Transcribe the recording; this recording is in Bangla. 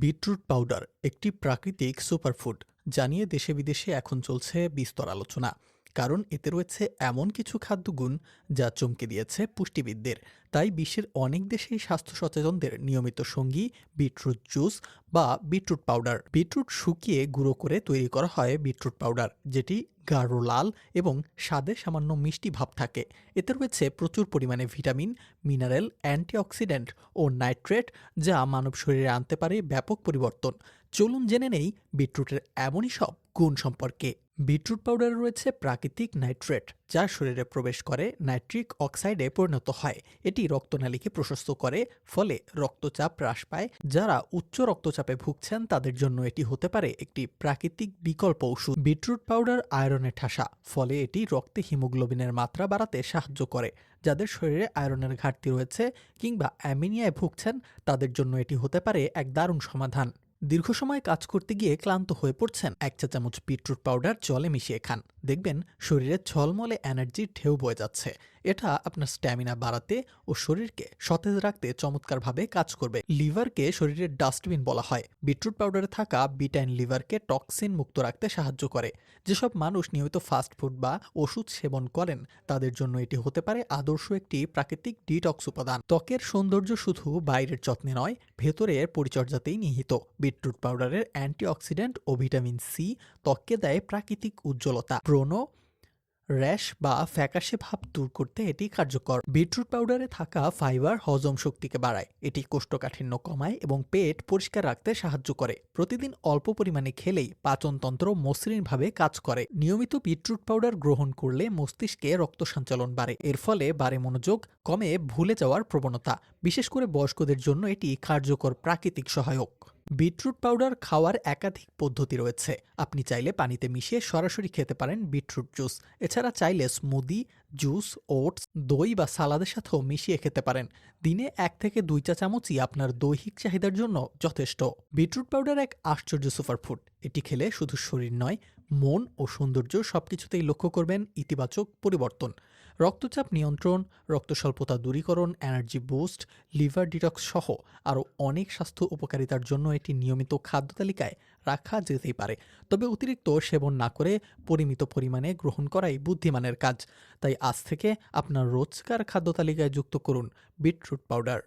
বিটরুট পাউডার একটি প্রাকৃতিক সুপারফুড যা নিয়ে দেশে বিদেশে এখন চলছে বিস্তর আলোচনা। কারণ এতে রয়েছে এমন কিছু খাদ্যগুণ যা চমকে দিয়েছে পুষ্টিবিদদের। তাই বিশ্বের অনেক দেশেই স্বাস্থ্য সচেতনদের নিয়মিত সঙ্গী বিটরুট জুস বা বিটরুট পাউডার। বিটরুট শুকিয়ে গুঁড়ো করে তৈরি করা হয় বিটরুট পাউডার, যেটি গাঢ় লাল এবং স্বাদে সামান্য মিষ্টি ভাব থাকে। এতে রয়েছে প্রচুর পরিমাণে ভিটামিন, মিনারেল, অ্যান্টিঅক্সিডেন্ট ও নাইট্রেট যা মানব শরীরে আনতে পারে ব্যাপক পরিবর্তন। চলুন জেনে নেই বিটরুটের এমনই সব গুণ সম্পর্কে। বিটরুট পাউডারে রয়েছে প্রাকৃতিক নাইট্রেট, যা শরীরে প্রবেশ করে নাইট্রিক অক্সাইডে পরিণত হয়। এটি রক্তনালীকে প্রশস্ত করে, ফলে রক্তচাপ হ্রাস পায়। যারা উচ্চ রক্তচাপে ভুগছেন, তাদের জন্য এটি হতে পারে একটি প্রাকৃতিক বিকল্প ওষুধ বিটরুট পাউডার আয়রনে ঠাসা, ফলে এটি রক্তে হিমোগ্লোবিনের মাত্রা বাড়াতে সাহায্য করে। যাদের শরীরে আয়রনের ঘাটতি রয়েছে কিংবা অ্যামিনিয়ায় ভুগছেন, তাদের জন্য এটি হতে পারে এক দারুণ সমাধান। দীর্ঘ সময় কাজ করতে গিয়ে ক্লান্ত হয়ে পড়ছেন। এক চা চামচ বিটরুট পাউডার জলে মিশিয়ে খান। দেখবেন শরীরে ছলমলে এনার্জির ঢেউ বয়ে যাচ্ছে। এটা আপনার স্ট্যামিনা বাড়াতে ও শরীরকে সতেজ রাখতে চমৎকারভাবে কাজ করবে। লিভারকে শরীরের ডাস্টবিন বলা হয়। বিটরুট পাউডারে থাকা বিটাইন লিভারকে টক্সিন মুক্ত রাখতে সাহায্য করে। যেসব মানুষ নিয়মিত ফাস্ট ফুড বা ওষুধ সেবন করেন, তাদের জন্য এটি হতে পারে আদর্শ একটি প্রাকৃতিক ডিটক্স উপাদান। ত্বকের সৌন্দর্য শুধু বাইরের যত্নে নয়, ভেতরের পরিচর্যাতেই নিহিত। বিটরুট পাউডারের অ্যান্টিঅক্সিডেন্ট ও ভিটামিন সি ত্বককে দেয় প্রাকৃতিক উজ্জ্বলতা। ব্রণ র্যাশ বা ফ্যাকাশে ভাব দূর করতে এটি কার্যকর। বিটরুট পাউডারে থাকা ফাইবার হজম শক্তিকে বাড়ায়। এটি কোষ্ঠকাঠিন্য কমায় এবং পেট পরিষ্কার রাখতে সাহায্য করে। প্রতিদিন অল্প পরিমাণে খেলেই পাচনতন্ত্র মসৃণভাবে কাজ করে। নিয়মিত বিটরুট পাউডার গ্রহণ করলে মস্তিষ্কে রক্ত সঞ্চালন বাড়ে। এর ফলে বাড়ে মনোযোগ, কমে ভুলে যাওয়ার প্রবণতা। বিশেষ করে বয়স্কদের জন্য এটি কার্যকর প্রাকৃতিক সহায়ক। বিটরুট পাউডার খাওয়ার একাধিক পদ্ধতি রয়েছে। আপনি চাইলে পানিতে মিশিয়ে সরাসরি খেতে পারেন বিটরুট জুস। এছাড়া চাইলে স্মুদি, জুস, ওটস, দই বা সালাদের সাথেও মিশিয়ে খেতে পারেন। দিনে এক থেকে দুই চা চামচই আপনার দৈহিক চাহিদার জন্য যথেষ্ট। বিটরুট পাউডার এক আশ্চর্য সুপারফুড। এটি খেলে শুধু শরীর নয়, মন ও সৌন্দর্য সবকিছুতেই লক্ষ্য করবেন ইতিবাচক পরিবর্তন। রক্তচাপ নিয়ন্ত্রণ রক্ত স্বল্পতা দূরীকরণ এনার্জি বুস্ট লিভার ডিটক্স সহ আরও অনেক স্বাস্থ্য উপকারিতার জন্য এটি নিয়মিত খাদ্য তালিকায় রাখা যেতেই পারে। তবে অতিরিক্ত সেবন না করে পরিমিত পরিমাণে গ্রহণ করাই বুদ্ধিমানের কাজ। তাই আজ থেকে আপনার রোজকার খাদ্য তালিকায় যুক্ত করুন বিটরুট পাউডার।